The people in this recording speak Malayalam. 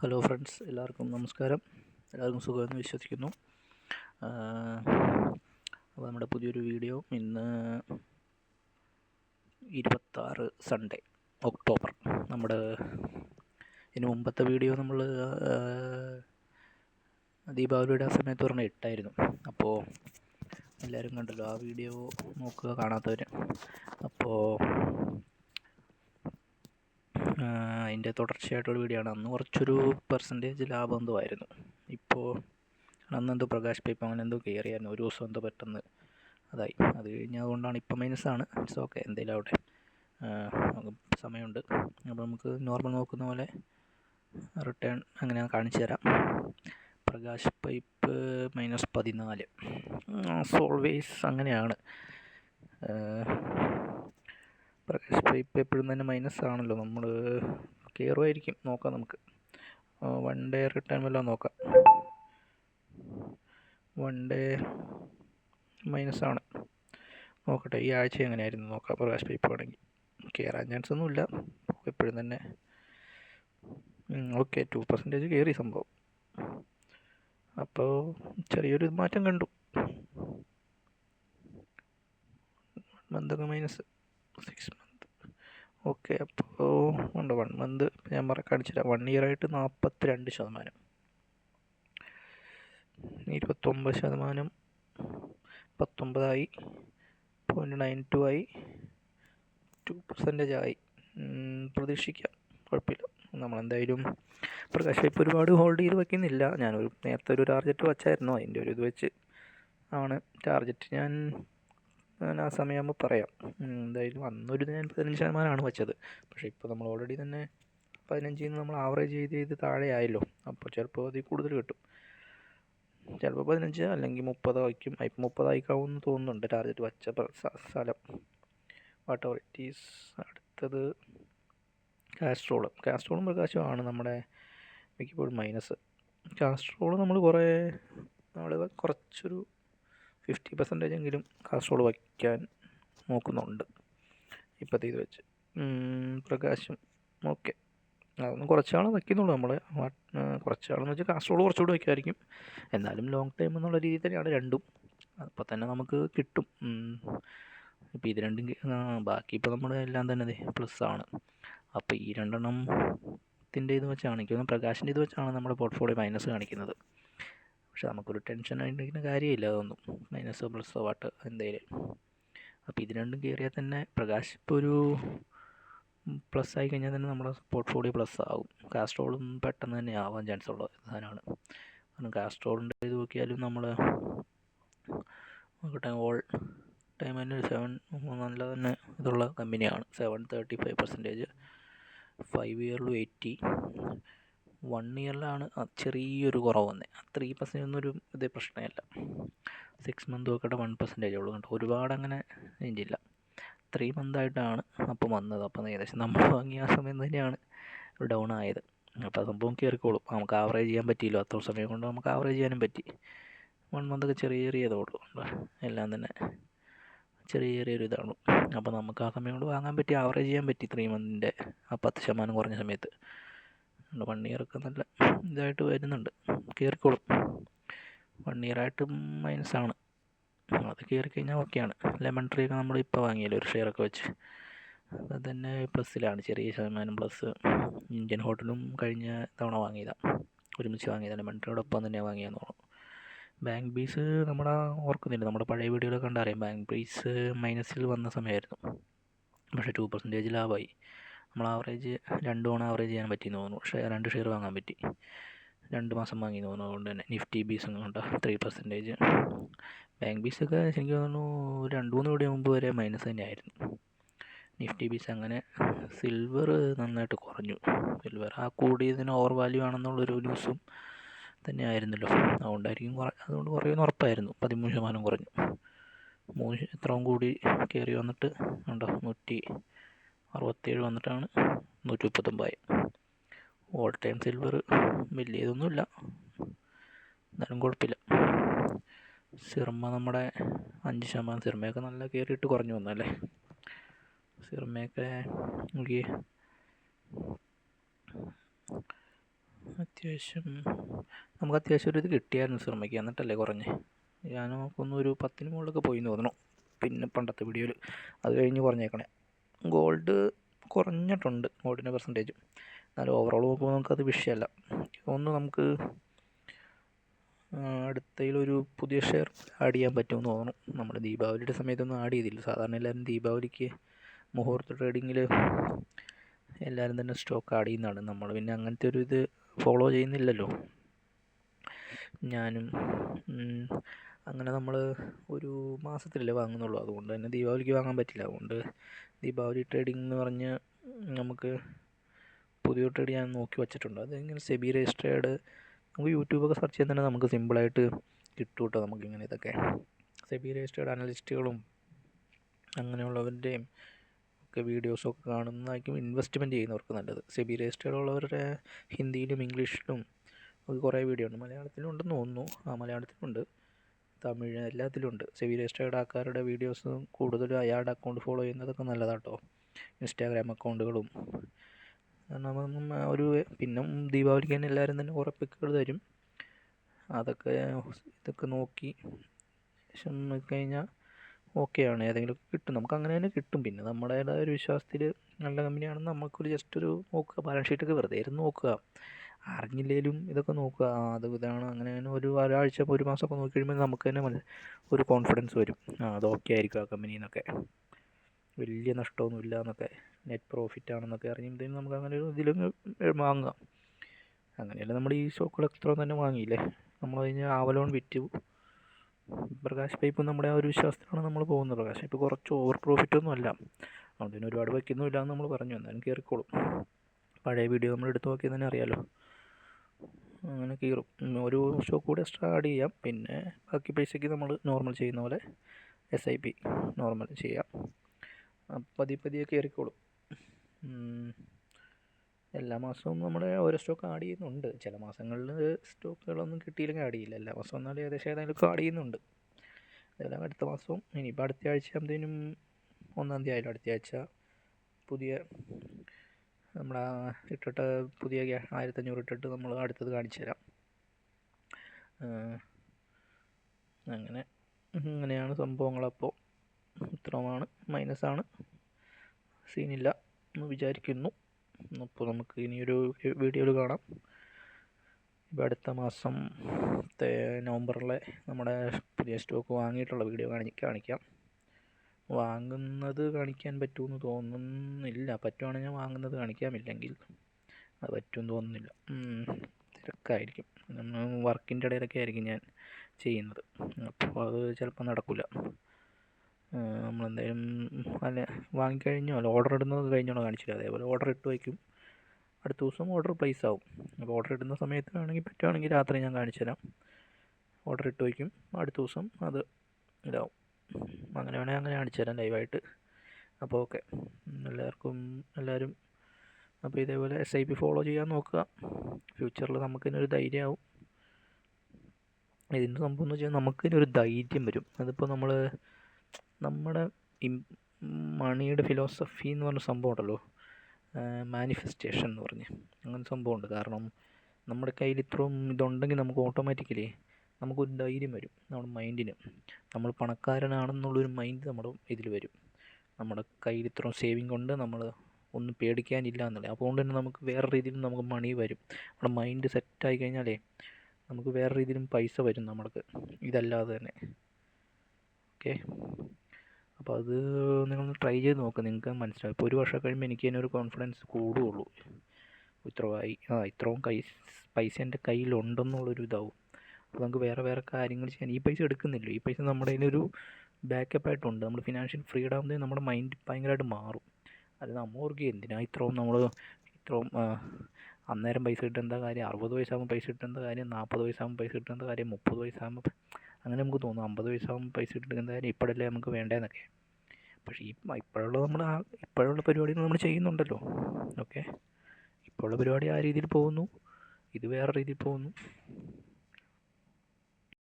ഹലോ ഫ്രണ്ട്സ് എല്ലാവർക്കും നമസ്കാരം. എല്ലാവർക്കും സുഖമെന്ന് വിശ്വസിക്കുന്നു. അപ്പോൾ നമ്മുടെ പുതിയൊരു വീഡിയോ ഇന്ന് ഇരുപത്താറ് സൺഡേ ഒക്ടോബർ നമ്മുടെ ഇതിന് മുമ്പത്തെ വീഡിയോ നമ്മൾ ദീപാവലിയുടെ ആ സമയത്ത് പറഞ്ഞ ഇട്ടായിരുന്നു. അപ്പോൾ എല്ലാവരും കണ്ടല്ലോ ആ വീഡിയോ നോക്കുക കാണാത്തവർ അപ്പോൾ അതിന്റെ തുടർച്ചയായിട്ടുള്ള വീഡിയോ ആണ്. അന്ന് കുറച്ചൊരു പെർസെന്റേജ് ലാഭം എന്തോ ആയിരുന്നു. ഇപ്പോൾ അന്ന് എന്തോ പ്രകാശ് പൈപ്പ് അങ്ങനെ എന്തോ കയറിയായിരുന്നു ഒരു ദിവസം എന്തോ പെട്ടെന്ന് അതായി. അത് കഴിഞ്ഞ് അതുകൊണ്ടാണ് ഇപ്പം മൈനസാണ് ഇറ്റ്സ് ഓക്കെ എന്തെങ്കിലും അവിടെ സമയമുണ്ട്. അപ്പോൾ നമുക്ക് നോർമൽ നോക്കുന്ന പോലെ റിട്ടേൺ അങ്ങനെ കാണിച്ചു തരാം. പ്രകാശ് പൈപ്പ് മൈനസ് പതിനാല്. ഓൾവേസ് അങ്ങനെയാണ്. പ്രകാശ് പൈപ്പ് എപ്പോഴും തന്നെ മൈനസ് ആണല്ലോ. നമ്മൾ കയറുമായിരിക്കും നോക്കാം നമുക്ക്. വൺ ഡേ റിട്ടേൺ വല്ലതും നോക്കാം. വൺ ഡേ മൈനസ് ആണ്. നോക്കട്ടെ ഈ ആഴ്ച എങ്ങനെയായിരുന്നു? നോക്കാം. പ്രകാശ് പൈപ്പ് ആണെങ്കിൽ. കയറാൻ ചാൻസ് ഒന്നുമില്ല എപ്പോഴും തന്നെ ഓക്കെ ടു പെർസെന്റേജ് കയറി സംഭവം. അപ്പോൾ ചെറിയൊരു മാറ്റം കണ്ടു. മന്തൊക്കെ മൈനസ് സിക്സ് മന്ത് ഓക്കെ അപ്പോൾ ഉണ്ട്? വൺ മന്ത് ഞാൻ മറ കാണിച്ചില്ല വൺ ഇയർ ആയിട്ട് നാൽപ്പത്തി രണ്ട് ശതമാനം. ഇരുപത്തൊമ്പത് ശതമാനം. പത്തൊമ്പതായി. പോയിന്റ് നയൻ ടു ആയി. ടു പെർസെന്റേജ് ആയി. പ്രതീക്ഷിക്കാം. കുഴപ്പമില്ല. നമ്മളെന്തായാലും പ്രകാശ് ഇപ്പോൾ ഒരുപാട് ഹോൾഡ് ചെയ്ത് വയ്ക്കുന്നില്ല ഞാനൊരു നേരത്തെ ഒരു ടാർജറ്റ് വച്ചായിരുന്നു. അതിന്റെ ഒരു ഇത് വെച്ച് ആണ് ടാർജറ്റ് ഞാൻ ഞാൻ ആ സമയമാകുമ്പോൾ പറയാം. എന്തായാലും അന്നൊരു ഞാൻ പതിനഞ്ച് ശതമാനമാണ് വെച്ചത്. പക്ഷേ ഇപ്പോൾ നമ്മൾ ഓൾറെഡി തന്നെ പതിനഞ്ചിൽ നിന്ന് നമ്മൾ ആവറേജ് ചെയ്ത് ചെയ്ത് താഴെ ആയല്ലോ. അപ്പോൾ ചിലപ്പോൾ അതിൽ കൂടുതൽ കിട്ടും. ചിലപ്പോൾ പതിനഞ്ച് അല്ലെങ്കിൽ മുപ്പത് വയ്ക്കും. ഇപ്പം മുപ്പതായിക്കാവുമെന്ന് തോന്നുന്നുണ്ട്. ടാർഗറ്റ് വച്ച സ്ഥലം. വാട്ട് എവർ ഇറ്റ് ഈസ് അടുത്തത് കാസ്ട്രോൾ കാസ്ട്രോളും പ്രകാശമാണ് നമ്മുടെ മിക്കപ്പോഴും മൈനസ് കാസ്ട്രോൾ നമ്മൾ കുറേ നമ്മൾ കുറച്ചൊരു ഫിഫ്റ്റി പെർസെന്റേജ് എങ്കിലും കാസർഗോഡ് വയ്ക്കാൻ നോക്കുന്നുണ്ട്. ഇപ്പോഴത്തെ ഇത് വെച്ച്. പ്രകാശം. ഓക്കെ. അതൊന്ന് കുറച്ചാൾ വയ്ക്കുന്നുള്ളൂ നമ്മൾ കുറച്ചാളെന്ന് വെച്ചാൽ കാസർഗോഡ് കുറച്ചുകൂടി വയ്ക്കുമായിരിക്കും. എന്നാലും ലോങ് ടൈം എന്നുള്ള രീതിയിൽ തന്നെയാണ് രണ്ടും. അപ്പോൾ തന്നെ നമുക്ക് കിട്ടും. ഇപ്പോൾ ഇത് രണ്ടും ബാക്കി ഇപ്പോൾ നമ്മൾ എല്ലാം തന്നെ പ്ലസ് ആണ്. അപ്പോൾ ഈ രണ്ടെണ്ണത്തിന്റെ ഇത് വെച്ചാണ്. എനിക്ക് തോന്നുന്നു പ്രകാശിന്റെ ഇത് വെച്ചാണ് നമ്മുടെ പോർട്ട്ഫോളിയോ മൈനസ് കാണിക്കുന്നത്. പക്ഷെ നമുക്കൊരു ടെൻഷൻ ആയിരിക്കുന്ന കാര്യമില്ല അതൊന്നും. മൈനസോ പ്ലസോ വാട്ട് എന്തേലും അപ്പോൾ ഇത് രണ്ടും കയറിയാൽ തന്നെ പ്രകാശ് ഇപ്പോൾ ഒരു പ്ലസ് ആയി കഴിഞ്ഞാൽ തന്നെ നമ്മുടെ പോർട്ട്ഫോളിയോ പ്ലസ് ആകും. കാസ്ട്രോളും പെട്ടെന്ന് തന്നെ ആവാൻ ചാൻസ് ഉള്ള സാധനമാണ്. കാരണം കാസ്ട്രോളിന്റെ ഇത് നോക്കിയാലും നമ്മൾ നോക്കട്ടെ ഓൾ ടൈം തന്നെ ഒരു സെവൻ നല്ല തന്നെ ഇതുള്ള കമ്പനിയാണ്. Seven thirty five percentage. Five ഇയറിലും eighty. One ഇയറിലാണ് ചെറിയൊരു കുറവ് വന്നത് ത്രീ പെർസെന്റ് ഒന്നും ഒരു ഇത് പ്രശ്നമല്ല. സിക്സ് മന്ത് നോക്കട്ടെ വൺ പെർസെന്റേജ് ഉള്ളൂ കേട്ടോ. ഒരുപാട് അങ്ങനെ ഇതില്ല ത്രീ മന്തായിട്ടാണ് അപ്പം വന്നത്. അപ്പം ഏകദേശം നമ്മൾ വാങ്ങിയ ആ സമയം തന്നെയാണ് ഡൗൺ ആയത്. അപ്പോൾ സംഭവം കയറിക്കോളും. നമുക്ക് ആവറേജ് ചെയ്യാൻ പറ്റിയില്ലോ. അത്ര സമയം കൊണ്ട് നമുക്ക് ആവറേജ് ചെയ്യാനും പറ്റി. വൺ മന്തൊക്കെ ചെറിയ ചെറിയ ഇതേ ഉള്ളൂ. എല്ലാം തന്നെ ചെറിയ ചെറിയൊരു ഇതാണ്. അപ്പോൾ നമുക്ക് ആ സമയം കൊണ്ട് വാങ്ങാൻ പറ്റി. ആവറേജ് ചെയ്യാൻ പറ്റി ത്രീ മന്തിന്റെ ആ പത്ത് ശതമാനം കുറഞ്ഞ സമയത്ത്. വൺ ഇയറൊക്കെ നല്ല ഇതായിട്ട് വരുന്നുണ്ട്. കയറിക്കോളും. വൺ ഇയറായിട്ട് മൈനസാണ്. അത് കയറി കഴിഞ്ഞാൽ ഓക്കെയാണ്. ലെമൺ ട്രീ ഒക്കെ നമ്മൾ ഇപ്പോൾ വാങ്ങിയല്ലോ ഒരു ഷെയറൊക്കെ വെച്ച്. അത് തന്നെ പ്ലസ്സിലാണ്. ചെറിയ ശതമാനം പ്ലസ്. ഇന്ത്യൻ ഹോട്ടലും കഴിഞ്ഞ തവണ വാങ്ങിയതാണ് ഒരുമിച്ച് വാങ്ങിയതാണ് ലെമൺ ട്രീയോടൊപ്പം തന്നെ വാങ്ങിയെന്ന് തോന്നുന്നു. ബാങ്ക് ബീസ് നമ്മുടെ ഓർക്കുന്നില്ല. നമ്മുടെ പഴയ വീഡിയോയിലൊക്കെ കണ്ടറിയാം. ബാങ്ക് ബീസ് മൈനസിൽ വന്ന സമയമായിരുന്നു. പക്ഷേ ടു പെർസെന്റേജ് ലാഭമായി. നമ്മൾ ആവറേജ് രണ്ട് തവണ ആവറേജ് ചെയ്യാൻ പറ്റിയെന്ന് തോന്നുന്നു. ഷെയർ രണ്ട് ഷെയർ വാങ്ങാൻ പറ്റി. രണ്ട് മാസം വാങ്ങി തോന്നുന്നു. അതുകൊണ്ട് തന്നെ നിഫ്റ്റി ബീസ് കൊണ്ട് ത്രീ പെർസെന്റേജ് ബാങ്ക് ബീസൊക്കെ എനിക്ക് തോന്നുന്നു രണ്ട് മൂന്ന് വീഡിയോ മുമ്പ് വരെ മൈനസ് തന്നെയായിരുന്നു. നിഫ്റ്റി ബീസ് അങ്ങനെ സിൽവർ നന്നായിട്ട് കുറഞ്ഞു. സിൽവർ ആ കൂടിയതിന് ഓവർ വാല്യൂ ആണെന്നുള്ളൊരു ന്യൂസും തന്നെ ആയിരുന്നല്ലോ അതുകൊണ്ടായിരിക്കും കുറ അതുകൊണ്ട് കുറയുമെന്ന് ഉറപ്പായിരുന്നു. പതിമൂന്ന് ശതമാനം കുറഞ്ഞു. മൂന്ന് എത്രയും കൂടി കയറി വന്നിട്ട് ഉണ്ടോ? നൂറ്റി അറുപത്തേഴ് വന്നിട്ടാണ് നൂറ്റി മുപ്പത്തൊമ്പതായി ഓൾ ടൈം സിൽവർ വലിയ ഇതൊന്നുമില്ല എന്നാലും കുഴപ്പമില്ല. സിർമ നമ്മുടെ അഞ്ച് ശതമാനം സിർമയൊക്കെ നല്ല കയറിയിട്ട് കുറഞ്ഞു വന്നല്ലേ സിർമയൊക്കെ നോക്കി. അത്യാവശ്യം നമുക്ക് അത്യാവശ്യം ഒരു ഇത് കിട്ടിയായിരുന്നു സിർമയ്ക്ക്. എന്നിട്ടല്ലേ കുറഞ്ഞ്. ഞാൻ നോക്കുന്നു ഒരു പത്തിന് മുകളിലൊക്കെ പോയി തോന്നണം പിന്നെ പണ്ടത്തെ വീഡിയോയിൽ അത് കഴിഞ്ഞ് കുറഞ്ഞേക്കണേ. ഗോൾഡ് കുറഞ്ഞിട്ടുണ്ട് ഗോൾഡിന്റെ പെർസെന്റേജ് എന്നാലും ഓവറോൾ നോക്കുമ്പോൾ നമുക്കത് വിഷയമല്ല. ഒന്ന് നമുക്ക് അടുത്തതിലൊരു പുതിയ ഷെയർ ആഡ് ചെയ്യാൻ പറ്റുമെന്ന് തോന്നുന്നു. നമ്മൾ ദീപാവലിയുടെ സമയത്തൊന്നും ആഡ് ചെയ്തില്ല. സാധാരണ എല്ലാവരും ദീപാവലിക്ക് മുഹൂർത്ത ട്രേഡിങ്ങിൽ എല്ലാവരും തന്നെ സ്റ്റോക്ക് ആഡ് ചെയ്യുന്നതാണ്. നമ്മൾ പിന്നെ അങ്ങനത്തെ ഒരു ഇത് ഫോളോ ചെയ്യുന്നില്ലല്ലോ. ഞാനും അങ്ങനെ നമ്മൾ ഒരു മാസത്തിലല്ലേ വാങ്ങുന്നുള്ളൂ. അതുകൊണ്ട് തന്നെ ദീപാവലിക്ക് വാങ്ങാൻ പറ്റില്ല. അതുകൊണ്ട് ദീപാവലി ട്രേഡിംഗ് എന്ന് പറഞ്ഞ് നമുക്ക് പുതിയ ട്രേഡ് ഞാൻ നോക്കി വച്ചിട്ടുണ്ട്. അതിങ്ങനെ സെബി രജിസ്റ്റേർഡ് നമുക്ക് യൂട്യൂബൊക്കെ സെർച്ച് ചെയ്യാൻ തന്നെ നമുക്ക് സിമ്പിളായിട്ട് കിട്ടും കേട്ടോ നമുക്കിങ്ങനെ ഇതൊക്കെ. സെബി രജിസ്റ്റേർഡ് അനലിസ്റ്റുകളും അങ്ങനെയുള്ളവരുടെയും ഒക്കെ വീഡിയോസൊക്കെ കാണുന്നതായിരിക്കും ഇൻവെസ്റ്റ്മെന്റ് ചെയ്യുന്നവർക്ക് നല്ലത്. സെബി രജിസ്റ്റേർഡ് ഉള്ളവരുടെ ഹിന്ദിയിലും ഇംഗ്ലീഷിലും ഒക്കെ കുറേ വീഡിയോ ഉണ്ട്. മലയാളത്തിലും ഉണ്ടെന്ന് തോന്നുന്നു. ആ മലയാളത്തിലുണ്ട്. തമിഴ് എല്ലാത്തിലും ഉണ്ട് സെവി രജിസ്റ്റേർഡ് ആൾക്കാരുടെ വീഡിയോസ് കൂടുതലും അയാളുടെ അക്കൗണ്ട് ഫോളോ ചെയ്യുന്നതൊക്കെ നല്ലതാണ് കേട്ടോ ഇൻസ്റ്റാഗ്രാം അക്കൗണ്ടുകളും കാരണം ഒരു പിന്നെ ദീപാവലിക്ക് തന്നെ എല്ലാവരും തന്നെ കുറേ പിക്കുകൾ തരും. അതൊക്കെ ഇതൊക്കെ നോക്കി കഴിഞ്ഞാൽ ഓക്കെയാണ് ഏതെങ്കിലും കിട്ടും. നമുക്ക് അങ്ങനെ തന്നെ കിട്ടും. പിന്നെ നമ്മുടേതായ ഒരു വിശ്വാസത്തിൽ നല്ല കമ്പനിയാണെന്ന് നമുക്കൊരു ജസ്റ്റ് ഒരു നോക്കുക. ബാലൻസ് ഷീറ്റൊക്കെ വെറുതെ ഇരുന്ന് നോക്കുക. അറിഞ്ഞില്ലേലും ഇതൊക്കെ നോക്കുക. അത് ഇതാണ്. അങ്ങനെ ഒരു ഒരാഴ്ച ഒരു മാസം ഒക്കെ നോക്കി കഴിയുമ്പോൾ നമുക്ക് തന്നെ ഒരു കോൺഫിഡൻസ് വരും. ആ അത് ഓക്കെ ആയിരിക്കും ആ കമ്പനിന്നൊക്കെ വലിയ നഷ്ടമൊന്നുമില്ല എന്നൊക്കെ. നെറ്റ് പ്രോഫിറ്റ് ആണെന്നൊക്കെ അറിഞ്ഞുമ്പോഴത്തേക്കും നമുക്ക് അങ്ങനെ ഒരു ഇതിലും വാങ്ങാം. അങ്ങനെയല്ല നമ്മൾ ഈ സ്റ്റോക്കുകൾ എത്ര തന്നെ വാങ്ങിയില്ലേ? നമ്മൾ കഴിഞ്ഞ ആവലോൺ വിറ്റു. പ്രകാശ് പൈപ്പ് നമ്മുടെ ആ ഒരു വിശ്വാസത്തിലാണ് നമ്മൾ പോകുന്നത്. പ്രകാശ് പൈപ്പ് കുറച്ച് ഓവർ പ്രോഫിറ്റ് ഒന്നും അല്ല. അതുകൊണ്ട് തന്നെ ഒരുപാട് വയ്ക്കുന്നുമില്ല എന്ന് നമ്മൾ പറഞ്ഞു. എന്നാലും കയറിക്കോളും പഴയ വീഡിയോ നമ്മൾ എടുത്ത് നോക്കിയാൽ തന്നെ അറിയാമല്ലോ അങ്ങനെ കീറും. ഒരു ഷോ കൂടി എക്സ്ട്രാ ആഡ് ചെയ്യാം. പിന്നെ ബാക്കി പൈസയ്ക്ക് നമ്മൾ നോർമൽ ചെയ്യുന്ന പോലെ എസ് ഐ പി നോർമൽ ചെയ്യാം. പതിയെ പതിയെ കയറിക്കോളും. എല്ലാ മാസവും നമ്മൾ ഓരോ സ്റ്റോക്ക് ആഡ് ചെയ്യുന്നുണ്ട്. ചില മാസങ്ങളിൽ സ്റ്റോക്കുകളൊന്നും കിട്ടിയില്ലെങ്കിൽ ആഡ് ചെയ്യില്ല. എല്ലാ മാസവും എന്നാലും ഏകദേശം ഏതായാലും ആഡ് ചെയ്യുന്നുണ്ട്. അതെല്ലാം അടുത്ത മാസവും. ഇനിയിപ്പോൾ അടുത്ത ആഴ്ച ആകുമ്പോഴത്തേനും ഒന്നാം തീയതി ആയാലും അടുത്ത ആഴ്ച പുതിയ നമ്മുടെ ഇട്ടിട്ട് പുതിയ ആയിരത്തഞ്ഞൂറ് ഇട്ടിട്ട് നമ്മൾ അടുത്തത് കാണിച്ചു തരാം. അങ്ങനെ. അങ്ങനെയാണ് സംഭവങ്ങളപ്പോൾ ഇത്രമാണ് മൈനസാണ്. സീനില്ല എന്ന് വിചാരിക്കുന്നു. അപ്പോൾ നമുക്ക് ഇനിയൊരു വീഡിയോയിൽ കാണാം. ഇപ്പോൾ അടുത്ത മാസം നവംബറിലെ നമ്മുടെ പുതിയ സ്റ്റോക്ക് വാങ്ങിയിട്ടുള്ള വീഡിയോ കാണി കാണിക്കാം. വാങ്ങുന്നത് കാണിക്കാൻ പറ്റുമെന്ന് തോന്നുന്നില്ല. പറ്റുവാണെങ്കിൽ ഞാൻ വാങ്ങുന്നത് കാണിക്കാം ഇല്ലെങ്കിൽ അത് പറ്റുമെന്ന് തോന്നുന്നില്ല. തിരക്കായിരിക്കും. വർക്കിന്റെ ഇടയിലൊക്കെ ആയിരിക്കും ഞാൻ ചെയ്യുന്നത്. അപ്പോൾ അത് ചിലപ്പോൾ നടക്കില്ല നമ്മളെന്തായാലും അല്ല വാങ്ങിക്കഴിഞ്ഞോ അല്ല ഓർഡർ ഇടുന്നത് കഴിഞ്ഞോ കാണിച്ചില്ല അതേപോലെ ഓർഡർ ഇട്ട് വയ്ക്കും. അടുത്ത ദിവസം ഓർഡർ പ്ലേസ് ആവും. അപ്പോൾ ഓർഡർ ഇടുന്ന സമയത്ത് വേണമെങ്കിൽ പറ്റുവാണെങ്കിൽ രാത്രി ഞാൻ കാണിച്ചു തരാം ഓർഡർ ഇട്ട് വയ്ക്കും. അടുത്ത ദിവസം അത് ഇതാവും. അങ്ങനെ വേണമെങ്കിൽ അങ്ങനെ കാണിച്ചു തരാം ലൈവായിട്ട്. അപ്പോൾ ഓക്കെ. എല്ലാവർക്കും എല്ലാവരും അപ്പോൾ ഇതേപോലെ എസ് ഐ പി ഫോളോ ചെയ്യാൻ നോക്കുക. ഫ്യൂച്ചറിൽ നമുക്കിനൊരു ധൈര്യമാവും. ഇതിന്റെ സംഭവം എന്ന് വെച്ചാൽ നമുക്കിനൊരു ധൈര്യം വരും. അതിപ്പോൾ നമ്മൾ നമ്മുടെ മണിയുടെ ഫിലോസഫി എന്ന് പറഞ്ഞ സംഭവം ഉണ്ടല്ലോ. മാനിഫെസ്റ്റേഷൻ എന്ന് പറഞ്ഞ്. അങ്ങനെ സംഭവമുണ്ട് കാരണം നമ്മുടെ കയ്യിൽ ഇത്രയും ഇതുണ്ടെങ്കിൽ നമുക്ക് ഓട്ടോമാറ്റിക്കലി നമുക്കൊരു ധൈര്യം വരും നമ്മുടെ മൈൻഡിന് നമ്മൾ പണക്കാരനാണെന്നുള്ളൊരു മൈൻഡ് നമ്മുടെ ഇതിൽ വരും. നമ്മുടെ കയ്യിൽ ഇത്രയും സേവിങ് കൊണ്ട് നമ്മൾ ഒന്നും പേടിക്കാനില്ല എന്നുള്ളത്. അതുകൊണ്ട് തന്നെ നമുക്ക് വേറെ രീതിയിൽ നമുക്ക് മണി വരും. നമ്മുടെ മൈൻഡ് സെറ്റായി കഴിഞ്ഞാലേ നമുക്ക് വേറെ രീതിയിലും പൈസ വരും നമ്മൾക്ക്. ഇതല്ലാതെ തന്നെ. ഓക്കെ അപ്പോൾ അത് നിങ്ങളൊന്ന് ട്രൈ ചെയ്ത് നോക്കുക നിങ്ങൾക്ക് മനസ്സിലാവും. ഇപ്പോൾ ഒരു വർഷം കഴിയുമ്പോൾ എനിക്ക് തന്നെ ഒരു കോൺഫിഡൻസ് കൂടുകയുള്ളൂ ഇത്രയായി ആ ഇത്രയും കൈ പൈസ എന്റെ കയ്യിലുണ്ടെന്നുള്ളൊരു ഇതാവും. അപ്പോൾ നമുക്ക് വേറെ വേറെ കാര്യങ്ങൾ ചെയ്യാൻ ഈ പൈസ എടുക്കുന്നില്ല ഈ പൈസ നമ്മുടെ കയ്യിലൊരു ബാക്കപ്പ് ആയിട്ടുണ്ട്. നമ്മൾ ഫിനാൻഷ്യൽ ഫ്രീഡം ആകുമ്പോൾ നമ്മുടെ മൈൻഡ് ഭയങ്കരമായിട്ട് മാറും. അത് നമ്മൾ ഓർക്കുക എന്തിനാ ഇത്രയും നമ്മൾ ഇത്രയും അന്നേരം പൈസ കിട്ടേണ്ട കാര്യം? അറുപത് വയസ്സാകുമ്പോൾ പൈസ കിട്ടേണ്ട കാര്യം? നാൽപ്പത് വയസ്സാകുമ്പോൾ പൈസ കിട്ടേണ്ട കാര്യം? മുപ്പത് വയസ്സാകുമ്പോൾ അങ്ങനെ നമുക്ക് തോന്നും അമ്പത് വയസ്സാകുമ്പോൾ പൈസ കിട്ടേണ്ട കാര്യം? ഇപ്പോഴല്ലേ നമുക്ക് വേണ്ടതെന്നൊക്കെ പക്ഷേ ഈ ഇപ്പോഴുള്ള നമ്മൾ ഇപ്പോഴുള്ള പരിപാടികൾ നമ്മൾ ചെയ്യുന്നുണ്ടല്ലോ. ഓക്കെ? ഇപ്പോഴുള്ള പരിപാടി ആ രീതിയിൽ പോകുന്നു. ഇത് വേറെ രീതിയിൽ പോകുന്നു.